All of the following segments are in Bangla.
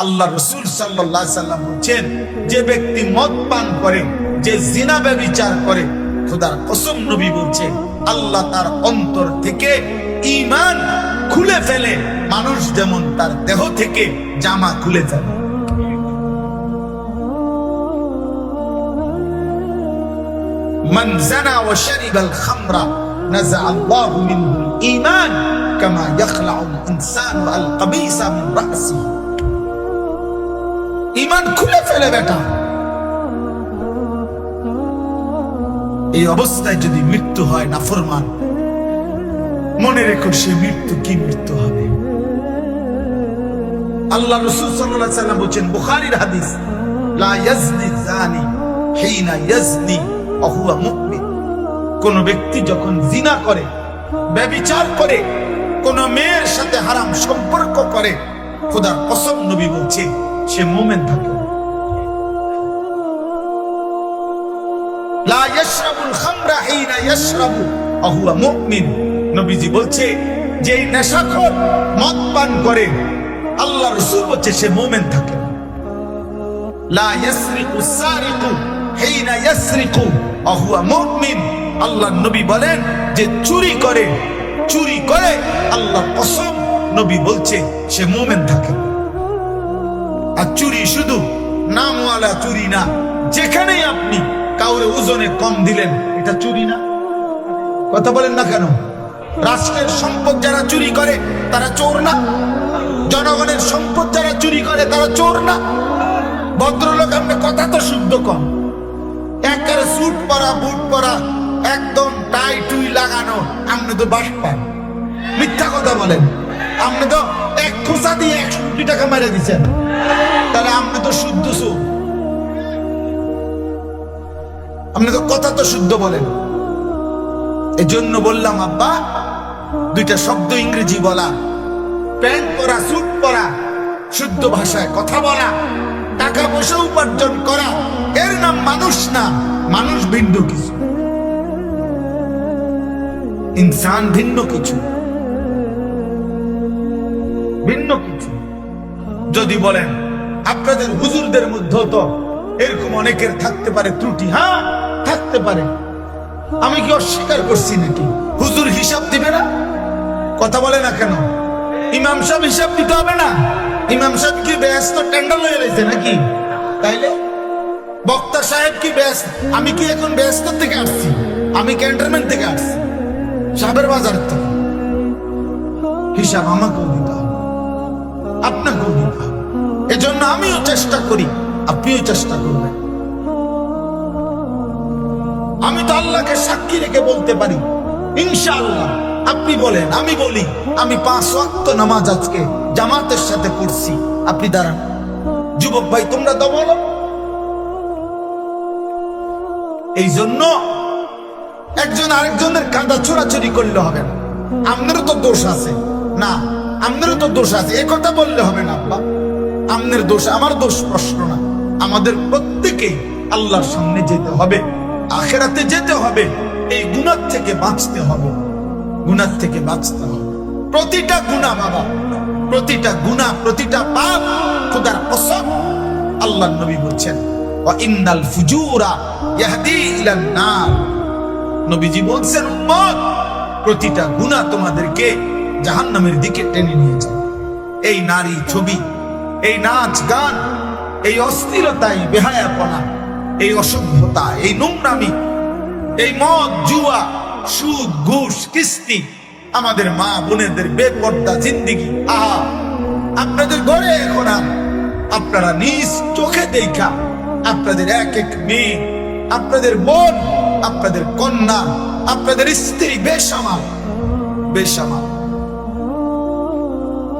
আল্লাহ রসুল সাল্লাহ সাল্লাম বলছেন যে ব্যক্তি মদ পান করে যে জিনা ব্যবিচার করে খোদার কসম নবী বলছে আল্লাহ তার অন্তর থেকে ইমান খুলে ফেলে মানুষ যেমন তার দেহ থেকে জামা খুলে ফেলে من زنى وشرب الخمر نزع الله منه الإيمان كما يخلع الإنسان القبيس من رأسه ইমান খুলে ফেলে বেটা এই অবস্থায় যদি মৃত্যু হয় না ফরমান মনে রেখো সে মৃত্যু কি মৃত্যু হবে। আল্লাহ রসুল সাল্লাল্লাহু সাল্লাম বলছেন, বুখারীর হাদিস, লা ইয়াজনি জানি হিনা ইয়াজনি অহুয়া মুমিন। কোন ব্যক্তি যখন জিনা করে ব্যভিচার করে, কোন মেয়ের সাথে হারাম সম্পর্ক করে, খোদার কসম নবী বলছে সে মোমেন থাকে। লা নবীজি বলছে যে মদ পান করে, আল্লাহ রসুল বলছে সে মোমেন থাকে। আল্লাহ নবী বলেন যে চুরি করে চুরি করে আল্লাহ কসম নবী বলছে সে মোমেন থাকে। আর চুরি শুধু নামওয়ালা চুরি না। যেখানেই আপনি কাউরে ওজনে কম দিলেন, এটা চুরি না। কথা বলেন না কেন? রাষ্ট্রের সম্পদ যারা চুরি করে, তারা চোর না। জনগণের সম্পদ যারা চুরি করে, তারা চোর না। ভদ্রলোক আপনি কথা তো শুদ্ধ কম। একেবারে স্যুট পরা, বুট পরা, একদম টাই টুই লাগানো, আপনি তো বাস পান। মিথ্যা কথা বলেন। আপনি তো এক খোসা দিয়ে একশো কোটি টাকা মেরে দিচ্ছেন। তাহলে আপনি তো শুদ্ধ সুখ আপনি তো কথা তো শুদ্ধ বলেন। এজন্য বললাম, আব্বা, দুইটা শব্দ ইংরেজি বলা, প্যান্ট পরা, স্যুট পরা, শুদ্ধ ভাষায় কথা বলা, টাকা পয়সা উপার্জন করা, এর নাম মানুষ না, মানুষ ভিন্ন কিছু। ইনসান ভিন্ন কিছু। ভিন্ন কিছু। যদি বলেন আপনাদের হুজুরদের মধ্যেও তো এরকম অনেকের থাকতে পারে ত্রুটি হ্যাঁ? থাকতে পারে। আমি কি অস্বীকার করছি নাকি? হুজুর হিসাব দিবে না? কথা বলে না কেন? ইমাম সাহেব হিসাব দিতে হবে না? ইমাম সাহেব কি ব্যস্ত টেন্ডার হয়ে রয়েছে নাকি? তাইলে? বক্তা সাহেব কি ব্যস্ত? আমি কি এখন ব্যস্ত থেকে আসছি? আমি ক্যান্টনমেন্ট থেকে আসছি। সাহেবের বাজার থেকে হিসাব আমাকেও দিতে হবে। আপনাকেও দিতে হবে। এজন্য আমিও চেষ্টা করি, আপনিও চেষ্টা করবেন। আমি তো আল্লাহকে সাক্ষী রেখে বলতে পারি, ইনশাআল্লাহ, আপনি বলেন, আমি বলি, আমি পাঁচ ওয়াক্ত নামাজ আজকে জামাতের সাথে পড়ছি, আপনি দাঁড়ান। যুবক ভাই, তোমরা তো বলো। এই জন্য একজন আরেকজনের কাঁদা চোরাচুরি করলে হবে না। আপনারও তো দোষ আছে। না, আপনারও তো দোষ আছে, এ কথা বললে হবে না আব্বা আপনার দোষ, আমার দোষ প্রশ্ন না। আমাদের প্রত্যেকেই আল্লাহর সামনে যেতে হবে, আখেরাতে যেতে হবে, এই গুণার থেকে বাঁচতে হবে গুণার থেকে বাঁচতে হবে। প্রতিটা গুণা বাবা, প্রতিটা গুণা প্রতিটা পাপ খোদার কসম আল্লাহ নবী বলছেন ইন্নাল ফুজুরা ইয়াহদি ইলান নার। নবীজি বলছেন, উম্মত, প্রতিটা গুণা তোমাদেরকে জাহান্নামের দিকে টেনে নিয়ে যায় এই নারী ছবি এই নাচ গান, এই অস্থিরতা, এই বেহায়াপনা, এই অসভ্যতা, এই নোংরামি, এই মদ, জুয়া, সুদ, ঘুষ, কিস্তি, আমাদের মা বোনেদের বেপর্দা জিন্দিগি। আহা, আপনাদের ঘরে এখন আপনারা নিজ চোখে দেখা আপনাদের এক এক মেয়ে, আপনাদের বোন, আপনাদের কন্যা, আপনাদের স্ত্রী, বেসামাল বেসামাল।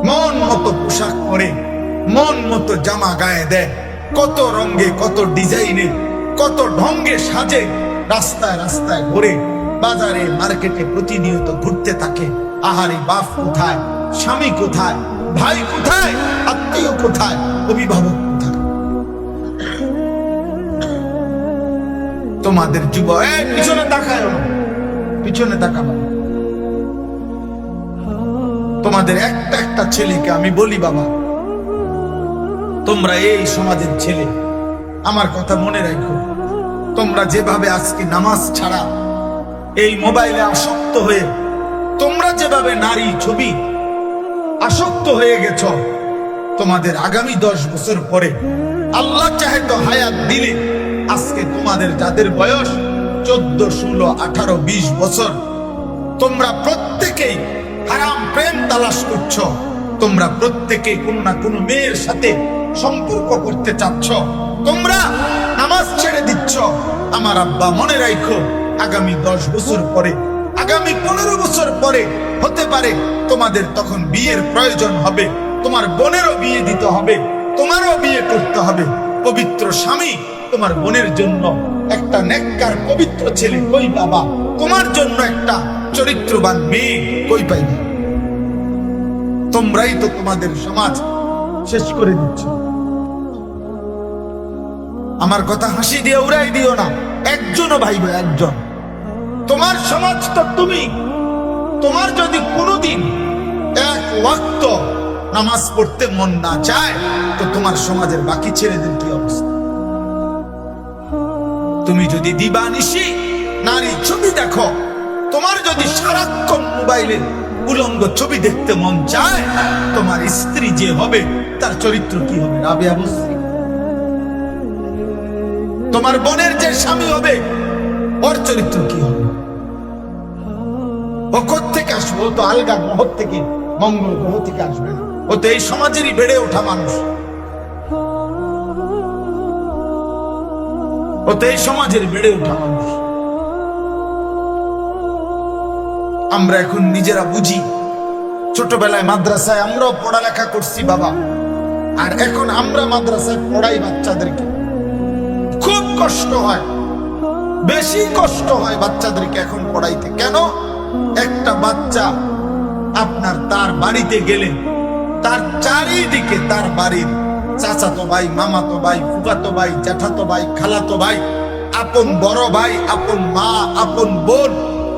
মন মতো পোশাক পরে মন মতো জামা গায়ে দেয়। কত রঙে, কত ডিজাইনে, কত ঢঙ্গে সাজে। রাস্তায় রাস্তায় ঘুরে বাজারে, মার্কেটে প্রতিনিয়ত ঘুরতে থাকে। আহারে, বাপ কোথায়? স্বামী কোথায়? ভাই কোথায়? আত্মীয় কোথায়? অভিভাবক কোথায়? তোমাদের যুব পিছনে না। পিছনে তাকানো তোমাদের একটা একটা ছেলেকে আমি বলি, বাবা তোমরা এই সমাজের ছেলে। আমার কথা মনে রাখো। তোমরা যেভাবে আজকে নামাজ ছাড়া এই মোবাইলে আসক্ত হয়ে, তোমরা যেভাবে নারী ছবি আসক্ত হয়ে গেছ, তোমাদের আগামী দশ বছর পরে আল্লাহ চাহে তো হায়াত দিলে আজকে তোমাদের যাদের বয়স চোদ্দ, ষোলো, আঠারো, বিশ বছর, তোমরা প্রত্যেকেই হারাম প্রেম তালাশ করছ। তোমরা প্রত্যেকে কোন না কোন মেয়ের সাথে সম্পর্ক করতে চাচ্ছ, তোমরা নামাজ ছেড়ে দিচ্ছ। আমার আব্বা মনে রাখো আগামী দশ বছর পরে, আগামী পনেরো বছর পরে হতে পারে তোমাদের তখন বিয়ের প্রয়োজন হবে। তোমার বোনেরও বিয়ে দিতে হবে, তোমারও বিয়ে করতে হবে। পবিত্র স্বামী তোমার বোনের জন্য একটা নেককার পবিত্র ছেলে, কই বাবা? তোমার জন্য একটা চরিত্রবান মেয়ে, কই পাইবে? তোমরাই তো তোমাদের সমাজ শেষ করে দিচ্ছ। আমার কথা হাসি দিয়ে উড়াই দিও না। একজনও ভাইব, একজন। তোমার সমাজ তো তুমি। তোমার যদি কোনোদিন এক ওয়াক্ত নামাজ পড়তে মন না চায়, তো তোমার সমাজের বাকি ছেলেদের কি অবস্থা? তুমি যদি দিবা নিশি নারী ছবি দেখো, তোমার যদি সারাক্ষণ মোবাইলে উলঙ্গ ছবি দেখতে মন চায়, তোমার স্ত্রী যে হবে তার চরিত্র কি হবে, রাবিয়া বসরি তোমার বোনের যে স্বামী হবে, ওর চরিত্র কি হবে? ও থেকে আসবে? তো আলগা গ্রহ থেকে, মঙ্গল গ্রহ থেকে আসবে। ও তো এই সমাজেরই বেড়ে ওঠা মানুষ। ও তো এই সমাজের বেড়ে ওঠা মানুষ। আমরা এখন নিজেরা বুঝি, ছোটবেলায় মাদ্রাসায় আমরাও পড়ালেখা করছি, বাবা। আর এখন আমরা মাদ্রাসায় পড়াই বাচ্চাদেরকে। খুব কষ্ট হয়। বেশি কষ্ট হয় বাচ্চাদেরকে এখন পড়াইতে। কেন? একটা বাচ্চা আপনার তার বাড়িতে গেলে, তার চারিদিকে তার বাড়ির চাচাতো ভাই, মামাতো ভাই, ফুফাতো ভাই, জ্যাঠাতো ভাই, খালাতো ভাই, আপন বড় ভাই, আপন মা, আপন বোন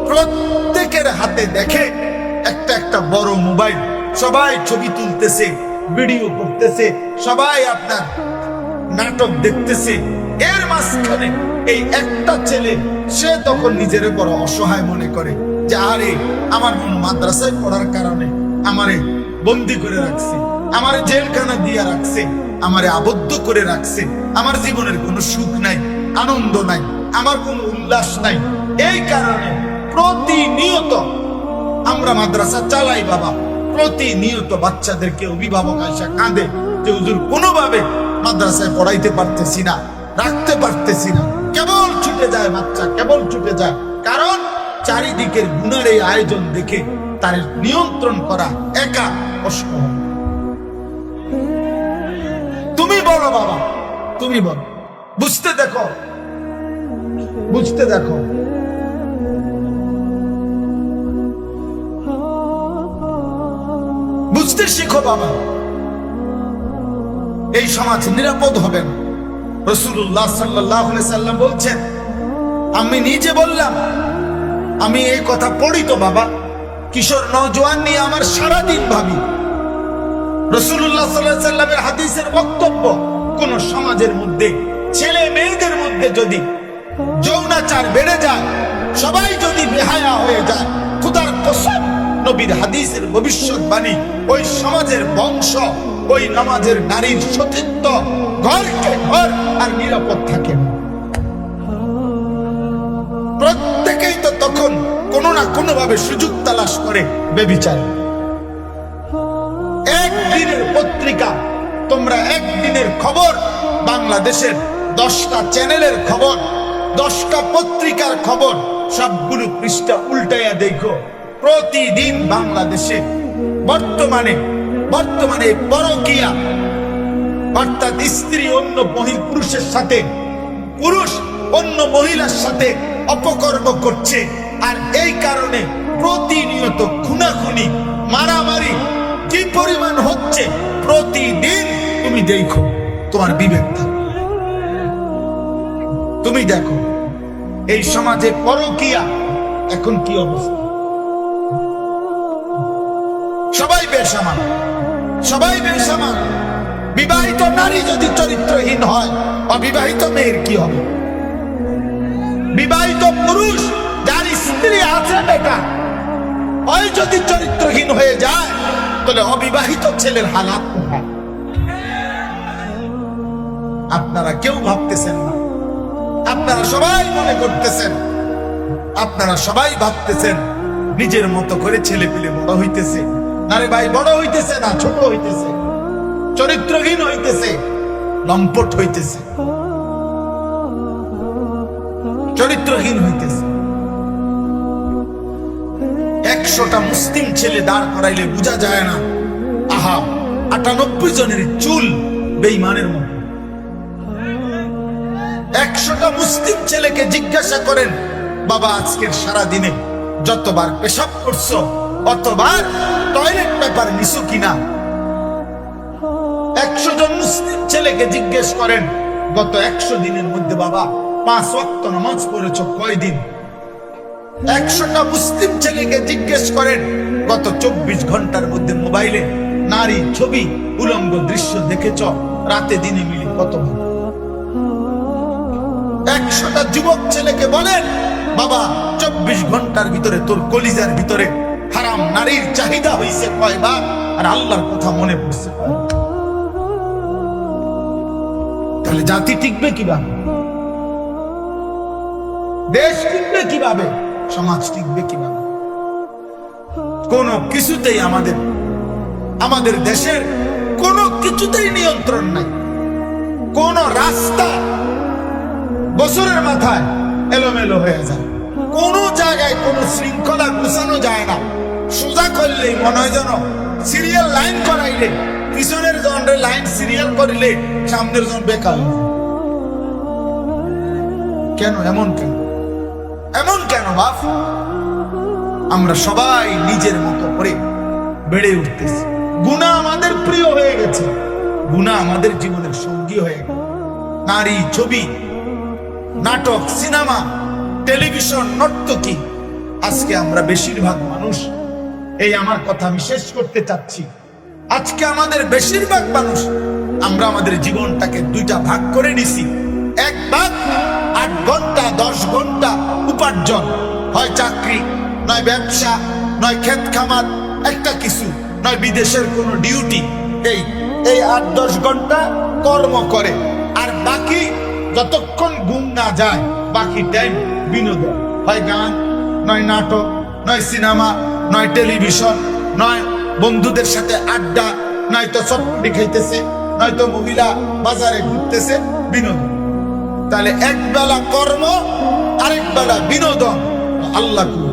প্রত্যেকের হাতে দেখে একটা একটা বড় মোবাইল সবাই ছবি তুলতেছে। ভিডিও করতেছে, সবাই আপনার নাটক দেখতেছে। এর মাঝখানে এই একটা ছেলে, সে তখন নিজের বড় অসহায় মনে করে যে, আরে, আমার বোন মাদ্রাসায় পড়ার কারণে আমারে বন্দি করে রাখছে, আমারে জেলখানা দিয়ে রাখছে, আমারে আবদ্ধ করে রাখছে, আমার জীবনের কোনো সুখ নাই, আনন্দ নাই, আমার কোনো উল্লাস নাই। এই কারণে প্রতিনিয়ত আমরা মাদ্রাসা চালাই বাবা। প্রতিনিয়ত বাচ্চাদেরকে অভিভাবক আইসা কাঁদে যে হুজুর কোনোভাবে মাদ্রাসায় পড়াইতে পারতেছি না, রাখতে পারতেছি না। কেবল ছুটে যায় বাচ্চা, কেবল ছুটে যায়। কারণ চারিদিকের গুণের এই আয়োজন দেখে তার নিয়ন্ত্রণ করা একা কষ্ট তুমি বলো বাবা, তুমি বলো। বুঝতে দেখো বুঝতে দেখো। বুঝতে শিখো বাবা। এই সমাজ নিরাপদ হবে না। রসুল্লাহ সাল্লাহ সাল্লাম বলছেন, আমি নিজে বললাম, আমি এই কথা পড়ি তো বাবা, কিশোর নজওয়ান নিয়ে আমার সারাদিন ভাবি। রসুল্লাহ সাল্লাহ সাল্লামের হাদিসের বক্তব্য কোন সমাজের মধ্যে, ছেলে মেয়েদের মধ্যে যদি যৌনাচার বেড়ে যায়, সবাই যদি বেহায়া হয়ে যায়, খুদার কসম নবীর হাদিসের ভবিষ্যৎবাণী, ওই সমাজের বংশ, ওই নামাজের নারীর সতীত্ব, ঘরকে ঘর আর নিরাপদ থাকে প্রত্যেকেই তো তখন কোনো না কোনো ভাবে সুযোগ তালাশ করে বেবিচার। একদিনের পত্রিকা, তোমরা একদিনের খবর, বাংলাদেশের দশটা চ্যানেলের খবর, দশটা পত্রিকার খবর, সবগুলো পৃষ্ঠা উল্টাইয়া দেখো। প্রতিদিন বাংলাদেশে বর্তমানে বর্তমানে পরকিয়া, অর্থাৎ স্ত্রী অন্য মহিল পুরুষের সাথে, পুরুষ অন্য মহিলার সাথে অপকর্ম করছে। আর এই কারণে প্রতিনিয়ত খুনাখুনি, মারামারি কি পরিমাণ হচ্ছে প্রতিদিন তুমি দেখো, তোমার বিবেক তুমি দেখো, এই সমাজে পরকিয়া, এখন কি অবস্থা? সবাই বেসামান সবাই বেসামান বিবাহিত নারী যদি চরিত্রহীন হয়, অবিবাহিত মেয়ের কি হবে? বিবাহিত পুরুষ যার স্ত্রী আছে বেটা ওই যদি চরিত্রহীন হয়ে যায়, তাহলে অবিবাহিত ছেলের হালাত আপনারা কেউ ভাবতেছেন না। আপনারা সবাই মনে করতেছেন। আপনারা সবাই ভাবতেছেন, নিজের মতো করে ছেলে পেলে বড় হইতেছে। না রে ভাই বড় হইতেছে না, ছোট হইতেছে। চরিত্রহীন হইতেছে, লম্পট হইতেছে। চরিত্রহীন হইতেছে। একশোটা মুসলিম ছেলে দাঁড় করাইলে বোঝা যায় না, আহা, আটানব্বই জনের চুল বেইমানের মতো। একশোটা মুসলিম ছেলেকে জিজ্ঞাসা করেন, বাবা, আজকের সারা দিনে যতবার পেশাব করছ অতবার টয়লেট পেপার নিছো কিনা? একশো জন মুসলিম ছেলেকে জিজ্ঞেস করেন, গত একশো দিনের মধ্যে বাবা, পাঁচ ওয়াক্ত নামাজ পড়েছ কয়দিন? একশোটা মুসলিম ছেলেকে জিজ্ঞেস করেন, গত চব্বিশ ঘণ্টার মধ্যে মোবাইলে নারী ছবি, উলঙ্গ দৃশ্য দেখেছ? রাতে দিনে মিলে কতবার একশোটা যুবক ছেলেকে বলেন, বাবা, চব্বিশ ঘণ্টার ভিতরে তোর কলিজার ভিতরে হারাম নারীর চাহিদা হয়েছে কয়বার আর আল্লাহর কথা মনে পড়ছে তাহলে জাতি টিকবে কীভাবে? দেশ টিকবে কীভাবে? সমাজ টিকবে কীভাবে? কোন কিছুতেই আমাদের আমাদের দেশের কোন কিছুতেই নিয়ন্ত্রণ নাই। কোন রাস্তা বছরের মাথায় এলোমেলো হয়ে যায়। কোন জায়গায় কোন শৃঙ্খলা গুছানো যায় না। সোজা করলেই মনে হয় যেন সিরিয়াল লাইন করাইলে, পিছনের জনের লাইন সিরিয়াল করিলে, সামনের জন বেকার। কেন? এমন কেন? এমন কেন, বাপ? আমরা সবাই নিজের মতো করে বেড়ে উঠতেছি। গুণা আমাদের প্রিয় হয়ে গেছে। গুণা আমাদের জীবনের সঙ্গী হয়ে গেছে। নারী, ছবি, নাটক, সিনেমা, টেলিভিশন, নর্তকী, আজকে আমরা বেশিরভাগ মানুষ এই আমার কথা আমি শেষ করতে চাচ্ছি। আজকে আমাদের বেশিরভাগ মানুষ, আমরা আমাদের জীবনটাকে দুইটা ভাগ করে নিছি। এক ভাগ আট ঘণ্টা, দশ ঘণ্টা উপার্জন। হয় চাকরি, নয় ব্যবসা, নয় ক্ষেত খামার, একটা কিছু, নয় বিদেশের কোনো ডিউটি। এই এই আট, দশ ঘণ্টা কর্ম করে। আর বাকি যতক্ষণ ঘুম না যায়, বাকি টাইম বিনোদন। হয় গান, নয় নাটক, নয় সিনেমা নয় টেলিভিশন, নয় বন্ধুদের সাথে আড্ডা নয়তো চটপটি খাইতেছে নয়তো মহিলা বাজারে ঘুরতেছে, বিনোদন। তাহলে এক বেলা কর্ম, আরেক বেলা বিনোদন। আল্লাহ কই,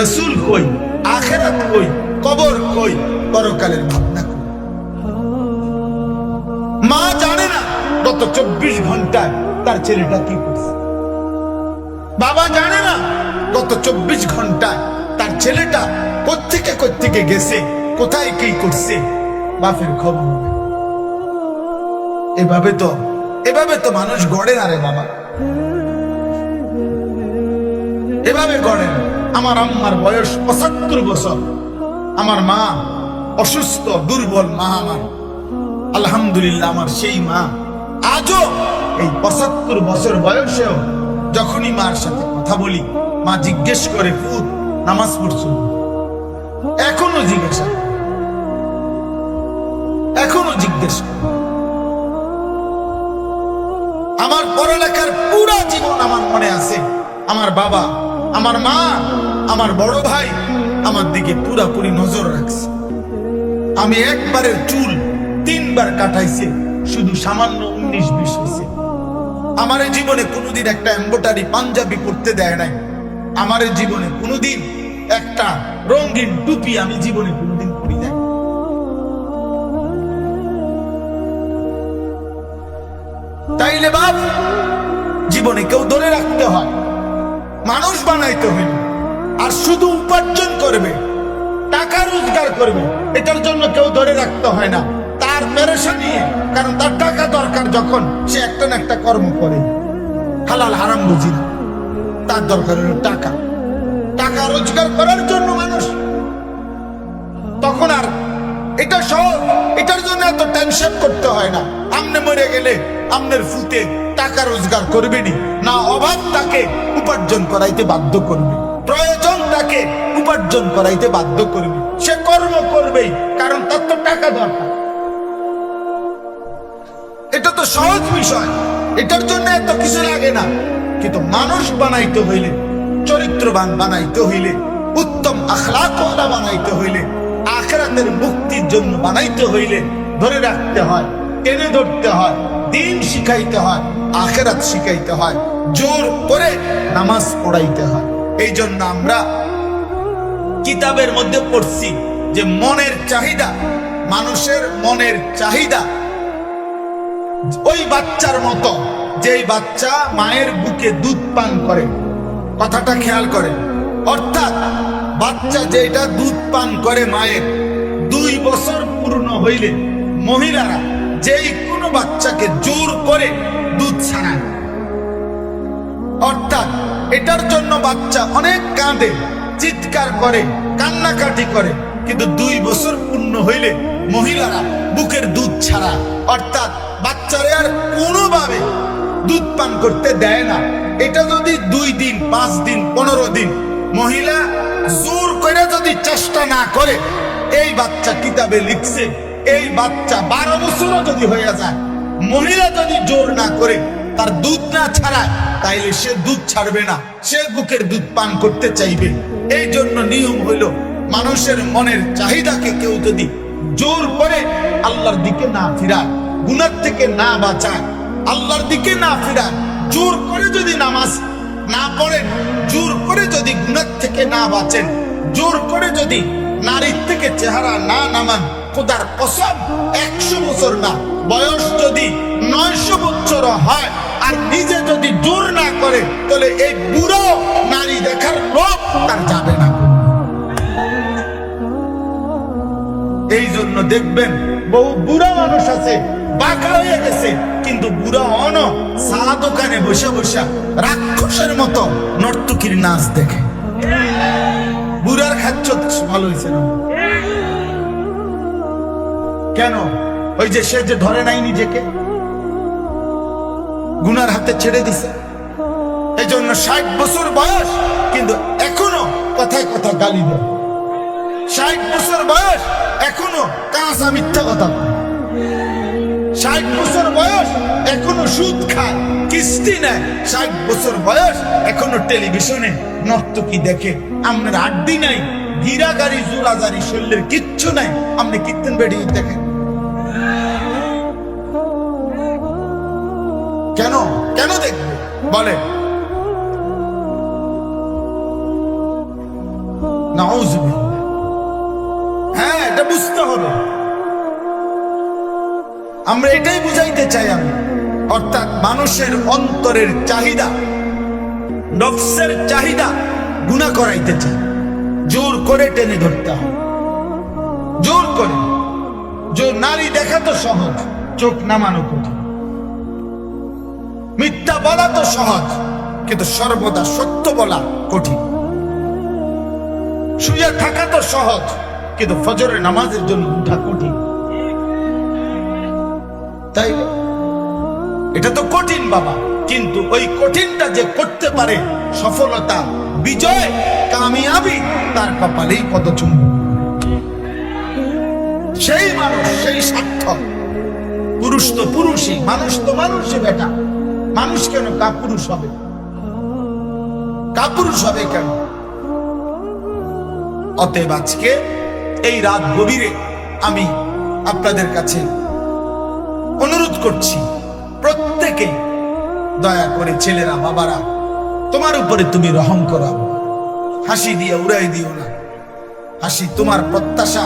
রসুল কই, আখেরাত কই, কবর কই, পরকালের ভাবনা কই। মা জানে না গত চব্বিশ ঘন্টায় তার ছেলেটা কি করছে। বাবা জানে না গত চব্বিশ ঘন্টায় তার ছেলেটা কোথেকে কোথেকে গেছে? কোথায় কি করছে? বাপের খবর এভাবে তো এভাবে তো মানুষ গড়ে না রে বাবা। এভাবে গড়ে আমার আম্মার বয়স পঁচাত্তর বছর। আমার মা অসুস্থ, দুর্বল মা আমার। আলহামদুলিল্লাহ আমার সেই মা। আজও এই পঁচাত্তর বছর বয়সেও যখনই মার সাথে কথা বলি, মা জিজ্ঞেস করে ফুট নামাজ পড়ছ? এখনও জিজ্ঞাসা। এখনও জিজ্ঞেস। আমার পড়ালেখার পুরা জীবন আমার মনে আছে। আমার বাবা, আমার মা, আমার বড় ভাই আমার দিকে পুরাপুরি নজর রাখছে। আমি একবারের চুল তিনবার কাটাইছে, শুধু সামান্য উনিশ বিশ হয়েছে। আমার জীবনে কোনোদিন একটা এম্বোটারি পাঞ্জাবি পড়তে দেয় নাই। আমার জীবনে কোনোদিন একটা রঙিন টুপি আমি জীবনে কোনোদিন পরি নাই। তাইলে বাপ, জীবনে কেউ ধরে রাখতে হয়, মানুষ বানাইতে হইল আর শুধু উপার্জন করবে, টাকা রোজগার করবে, এটার জন্য কেউ ধরে রাখতে হয় না। তার পেরেশা নিয়ে, কারণ তার টাকা দরকার যখন, সে একটা না একটা কর্ম করে। হালাল হারাম বুঝি তার দরকার হলো টাকা। রোজগার করার জন্য মানুষ। তখন আর এটা সহজ, এটার জন্য এত টেনশন করতে হয় না। আমনে মরে গেলে আমনের ফুতে টাকা রোজগার করবেনি না অভাব তাকে উপার্জন করাইতে বাধ্য করবে। প্রয়োজন তাকে উপার্জন করাইতে বাধ্য করবে। সে কর্ম করবেই, কারণ তার তো টাকা দরকার। এটা তো সহজ বিষয়, এটার জন্য এত কিছু লাগে না। কিন্তু মানুষ বানাইতে হইলে চরিত্রবান বানাইতে হইলে, উত্তম আখলাকওয়ালা বানাইতে হইলে, আখরাতের মুক্তির জন্য বানাইতে হইলে ধরে রাখতে হয়, টেনে ধরতে হয়, দিন শিখাইতে হয়, আখেরাত শিখাইতে হয়, জোর করে নামাজ পড়াইতে হয়। এই জন্য আমরা কিতাবের মধ্যে পড়ছি যে মনের চাহিদা, মানুষের মনের চাহিদা, ওই বাচ্চার মতো, যেই বাচ্চা মায়ের বুকে দুধ পান করে। কথাটা খেয়াল করে অর্থাৎ বাচ্চা যেটা দুধ পান করে মায়ের, দুই বছর পূর্ণ হইলে মহিলারা যেই কোনো বাচ্চাকে জোর করে দুধ ছাড়ায় অর্থাৎ এটার জন্য বাচ্চা অনেক কাঁদে, চিৎকার করে, কান্নাকাটি করে, কিন্তু দুই বছর পূর্ণ হইলে মহিলারা বুকের দুধ ছাড়া অর্থাৎ বাচ্চারে আর কোনোভাবে দুধ পান করতে দেয় না। এটা যদি দুই দিন, পাঁচ দিন, পনেরো দিন, মহিলা জোর করে যদি চেষ্টা না করে, এই বাচ্চা কিতাবে লিখছে, এই বাচ্চা বারো বছরও যদি হয়ে যায়, মহিলা যদি জোর না করে, তার দুধ না ছাড়ায়, তাইলে সে দুধ ছাড়বে না, সে বুকের দুধ পান করতে চাইবে। এই জন্য নিয়ম হইল, মানুষের মনের চাহিদাকে কেউ যদি জোর করে আল্লাহর দিকে না ফিরায় গুণার থেকে না বাঁচায় আল্লাহর দিকে না ফিরায় জোর করে যদি নামাজ না পড়েন, জোর করে যদি গুনার থেকে না বাঁচেন, জোর করে যদি নারীর থেকে চেহারা না নামান, খোদার কসম, একশো বছর না, বয়স যদি নয়শো বছর হয়, আর নিজে যদি জোর না করে, তাহলে এই বুড়ো নারী দেখার লোক তার যাবে না। এই জন্য দেখবেন বহু বুড়া মানুষ আছে বাঁকা হয়ে গেছে কিন্তু বুড়া অন চা দোকানে বসে বসে রাক্ষসের মতো নর্তকীর নাচ দেখে। বুড়ার ভালো হয়েছে না? কেন? ওই যে সে যে ধরে নাই নিজেকে? গুনার হাতে ছেড়ে দিছে। এই জন্য ষাট বছর বয়স, কিন্তু এখনও কথায় কথা গালি দেয়। ষাট বছর বয়স, এখনও কাঁচা মিথ্যা কথা। ষাট বছর বয়স, এখনও সুদ খায়। কিস্তি নেয়। ষাট বছর বয়স, এখনও টেলিভিশনে নর্তকী দেখে। আপনার আড্ডি নাই জোড়া গাড়ি শরীরের কিচ্ছু নাই। আপনি কীর্তন বেরিয়ে দেখেন। কেন? কেন দেখবে? বলে হ্যাঁ এটা বুঝতে হবে। আমরা এটাই বুঝাইতে চাই আমি। অর্থাৎ মানুষের অন্তরের চাহিদা, নফসের চাহিদা গুণা করাইতে চাই। জোর করে টেনে ধরতে হবে জোর করে। জোর নারী দেখা তো সহজ, চোখ নামানো কঠিন। মিথ্যা বলা তো সহজ, কিন্তু সর্বদা সত্য বলা কঠিন। শুয়ে থাকা তো সহজ, কিন্তু ফজরের নামাজের জন্য উঠা কঠিন। তাই এটা তো কঠিন বাবা, কিন্তু ওই কঠিনটা যে করতে পারে সফলতা, বিজয়, কামিয়াবি, তার কপালেই পদচুম্ব সেই মানুষ, সেই সার্থক পুরুষ তো পুরুষই, মানুষ তো মানুষই বেটা। মানুষ কেন কাপুরুষ হবে? কাপুরুষ হবে কেন? অতএব আজকে এই রাত গভীরে আমি আপনাদের কাছে অনুরোধ করছি, প্রত্যেকে দয়া করে ছেলেরা, বাবারা, তোমার উপরে তুমি রহম করাও। হাসি দিয়ে, উড়াই দিও না। হাসি তোমার প্রত্যাশা,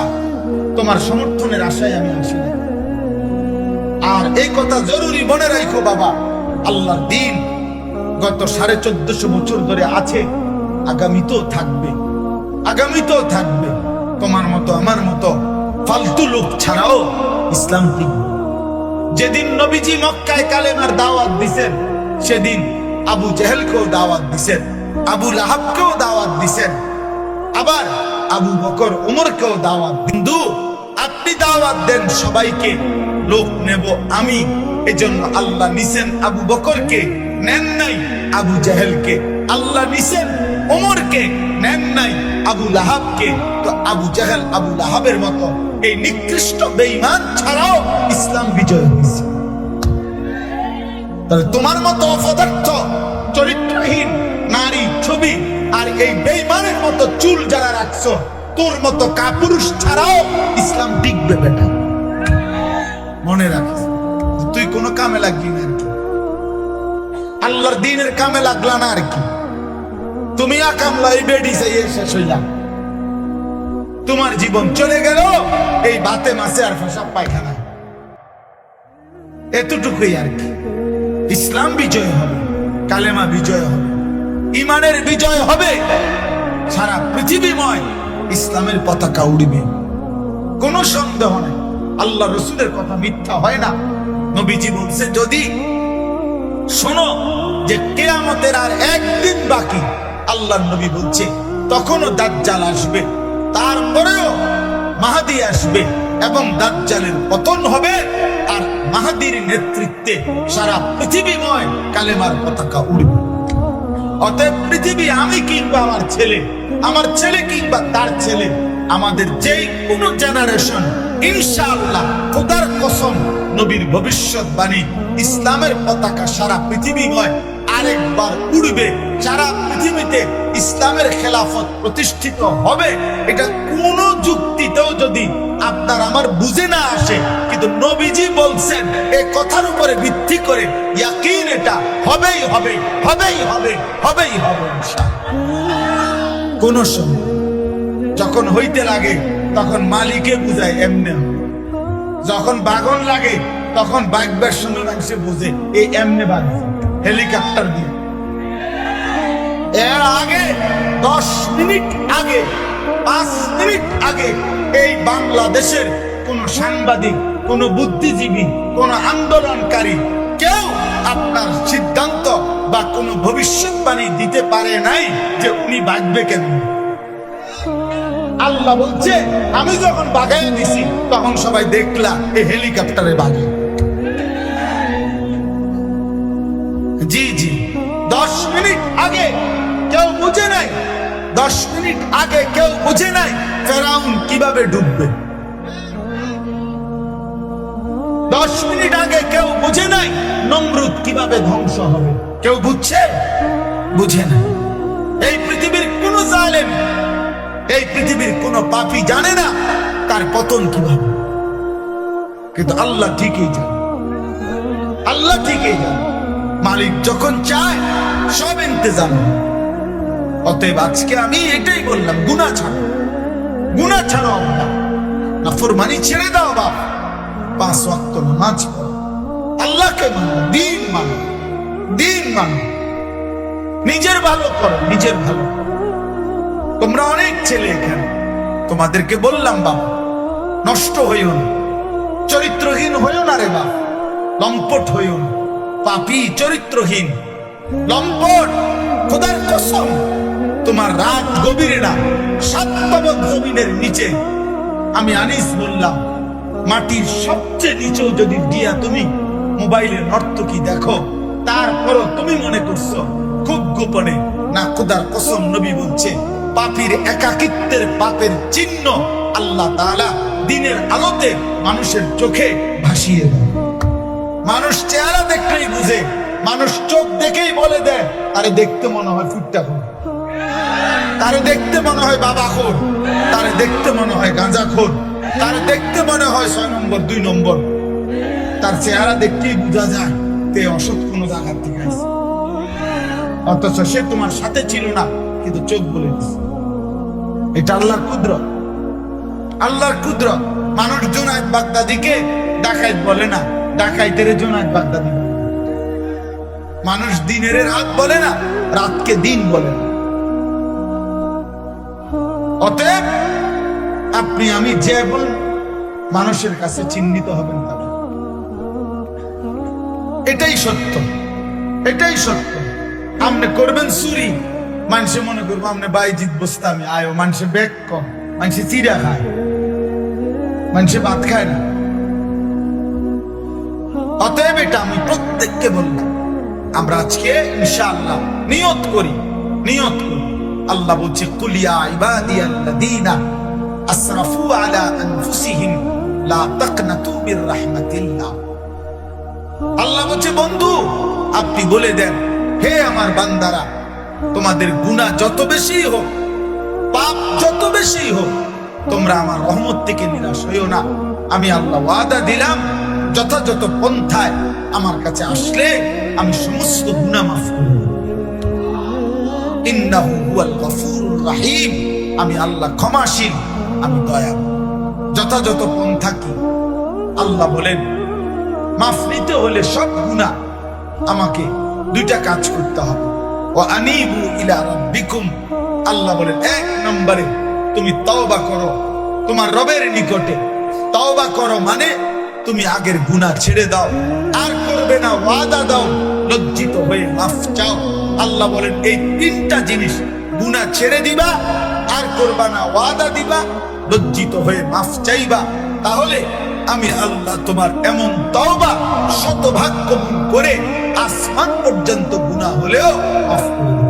তোমার সমর্থনের আশায় আমি আসি আর এই কথা জরুরি মনে রাখো, বাবা। আল্লাহ দিন গত সাড়ে চোদ্দশো বছর ধরে আছে, আগামীতেও থাকবে। আগামীতেও থাকবে। তোমার মতো, আমার মতো ফালতু লোক ছাড়াও ইসলাম টিকবে। যেদিন নবীজি মক্কায় কালেমার দাওয়াত দিছেন, সেদিন আবু জেহেলকেও দাওয়াত দিছেন, আবু লাহাবকেও দাওয়াত দিছেন, আবার আবু বকর উমরকেও দাওয়াত কিন্তু আপনি দাওয়াত দেন সবাইকে, লোক নেব আমি, এজন্য আল্লাহ নিছেন আবু বকরকে, নেন নাই আবু জাহেলকে, আল্লাহ নিছেন ওমরকে নেন নাই আবু লাহাবকে। তো আবু জাহেল, আবু লাহাবের মতো এই নিকৃষ্ট ছাড়াও ইসলাম বিজয় হয়েছে। তাহলে তোমার মতো অপদার্থ, চরিত্রহীন নারী ছবি আর এই বেইমানের মতো চুল যারা রাখছো, তোর মতো কাপুরুষ ছাড়াও ইসলাম টিকবে বেটা। মনে রাখিস, তুই কোনো কামে লাগবি না আল্লাহর দিনের কামে লাগলা না আর কি। তুমি আকামলা এই বেডি সেই শেষ হইলাম। তোমার জীবন চলে গেল, এই বাতে মাসে আর ফসব পায়খানায় এতটুকুই আর কি। ইসলাম বিজয় হবে, কালেমা বিজয় হবে, ইমানের বিজয় হবে। সারা পৃথিবীময় ইসলামের পতাকা উড়বে। কোনো সন্দেহ নেই, আল্লাহ রসুলের কথা মিথ্যা হয় না। নবীজি বলছে, যদি শোনো যে কেয়ামতের আর একদিন বাকি আল্লাহ নবী বলছে, তখনও দাজ্জাল আসবে, তারপরেও মাহাদি আসবে এবং দাজ্জালের পতন হবে আর মাহাদির নেতৃত্বে সারা পৃথিবীময় কালেমার পতাকা উড়বে। অতএব পৃথিবী আমি কিংবা আমার ছেলে আমার ছেলে কিংবা তার ছেলে, আমাদের যেই কোনো জেনারেশন ইনশাআল্লাহ, খোদার কসম, নবীর ভবিষ্যৎবাণী, ইসলামের পতাকা সারা পৃথিবী পৃথিবীময় আরেকবার উড়বে সারা পৃথিবীতে ইসলামের খেলাফত প্রতিষ্ঠিত হবে, এটা কোন যুক্তিতেও যদি আপনার আমার বুঝে না আসে, কিন্তু নবীজি বলছেন এই কথার উপরে ভিত্তি করে ইয়াকিন এটা হবেই হবে হবেই হবে হবেই হবে কোন সময় যখন হইতে লাগে, তখন মালিকে বুঝায় এমনি যখন বাগন লাগে, তখন বাগবার সময় মানুষে বুঝে এই এমনি বাগছে। হেলিকপ্টার দিয়ে এর আগে, দশ মিনিট আগে, পাঁচ মিনিট আগে এই বাংলাদেশের কোন সাংবাদিক, কোন বুদ্ধিজীবী, কোন আন্দোলনকারী কেউ আপনার সিদ্ধান্ত বা কোন ভবিষ্যৎবাণী দিতে পারে নাই যে উনি বাঁচবে কেন? আল্লাহ বলছে, আমি যখন বাগায় দিছি, তখন সবাই দেখলা এই হেলিকপ্টারে বাগে জি জি। দশ মিনিট আগে কেউ বুঝে নাই। দশ মিনিট আগে কেউ বুঝে নাই ফেরাউন কীভাবে ডুববে। দশ মিনিট আগে কেউ বুঝে নাই নমরুদ কীভাবে ধ্বংস হবে। কেউ বুঝছে? বুঝে না। এই পৃথিবীর কোন জালেম, এই পৃথিবীর কোন পাপী জানে না তার পতন কীভাবে। কিন্তু আল্লাহ ঠিকই জানে। আল্লাহ ঠিকই জানে। মালিক যখন চায়, সব ইন্তজাম। অতএব আজকে আমি এটাই বললাম গুণা ছাড়ো। গুণা ছাড়ো আল্লাহ। না ছেড়ে দাও বাপ। পাঁচ ওয়াক্ত নামাজ আল্লাহকে মানো, দিন মানো দিন মানো। নিজের ভালো করো, নিজের ভালো। তোমরা অনেক ছেলে এখানে। তোমাদেরকে বললাম বাবা নষ্ট হইও না। চরিত্রহীন হইও না রে বাপ। লম্পট হইও না। পাপি চরিত্রহীন। লম্পট, খোদার কসম, তোমার রাত গভীরে না। সাততম জমিনের নিচে। আমি আনিস বললাম, মাটির সবচেয়ে নিচেও যদি দিয়া তুমি মোবাইলে নর্তকী দেখো, তারপরও তুমি মনে করছ, খুব গোপনে। না, খোদার কসম, নবী বলছে, পাপির একাকিত্বের পাপের চিহ্ন আল্লাহ তাআলা দিনের আলোতে মানুষের চোখে ভাসিয়ে দেয়। মানুষ চেহারা দেখলেই বুঝে, মানুষ চোখ দেখেই বলে দেয়, আরে দেখতে মনে হয় ফুটটা খোর তারে দেখতে মনে হয় বাবা খোর তারে দেখতে মনে হয় গাঁজা খোর তারে দেখতে মনে হয় ছয় নম্বর, দুই নম্বর। তার চেহারা দেখতেই বোঝা যায়, তে অসৎ কোনো জায়গার থেকে আসছে অথচ সে তোমার সাথে ছিল না, কিন্তু চোখ বলে দিচ্ছে এটা আল্লাহর কুদরত। আল্লাহর কুদরত। মানুষ জোনায়দ বাগদাদিকে ডাকাইত বলে না। ডাকাইতের জোনায়দ বাগদাদি। বলে। মানুষ দিনের রাত বলে না, রাতকে দিন বলে না। অতএব আপনি আমি যে বলেন মানুষের কাছে চিহ্নিত হবেন তারা এটাই সত্য এটাই সত্য। আপনি করবেন চুরি, মানুষে মনে করব আপনি বাই বাইজিৎ বস্তামি, আয়ো মানুষে ব্যাগ কম, মানুষে চিরা খায়, মানুষে ভাত খায় না। অতএব এটা আমি প্রত্যেককে বললাম আমরা আজকে ইনশাআল্লাহ নিয়ত করি নিয়ত করি। আল্লাহ বলছে কুলিয়া ইবাদিয়াল্লাযীনা আসরাফু আলা আনফুসিহিম, লা তাকনাতু মির রাহমাতিল্লাহ আল্লাহ বলছে, বন্ধু, আপনি বলে দেন, হে আমার বান্দারা, তোমাদের গুনাহ যত বেশি হোক, পাপ যত বেশি হোক, তোমরা আমার রহমত থেকে নিরাশ হইও না। আমি আল্লাহ ওয়াদা দিলাম যথাযথ পন্থায় আমার কাছে আসলে আমি সমস্ত গুনাহ মাফ রাহিম। আমি আল্লাহ ক্ষমাশীল, আমি দয়া যথাযথ পন্থা কি? আল্লাহ বলেন, মাফ নিতে হলে সব গুনাহ আমাকে দুইটা কাজ করতে হবে। ও আনিবু ইলা রাব্বিকুম। আল্লাহ বলেন, এক নম্বরে তুমি তওবা করো তোমার রবের নিকটে। তওবা করো মানে তুমি আগের গুনাহ ছেড়ে দাও। আর করবে না, ওয়াদা দাও। লজ্জিত হয়ে মাফ চাও। আল্লাহ বলেন, এই তিনটা জিনিস গুনাহ ছেড়ে দিবা, আর করবা না, ওয়াদা দিবা, লজ্জিত হয়ে মাফ চাইবা। তাহলে আমি আল্লাহ তোমার এমন তওবা শতভাগ কবুল করে আসমান পর্যন্ত গুনাহ হলেও মাফ করে দেব।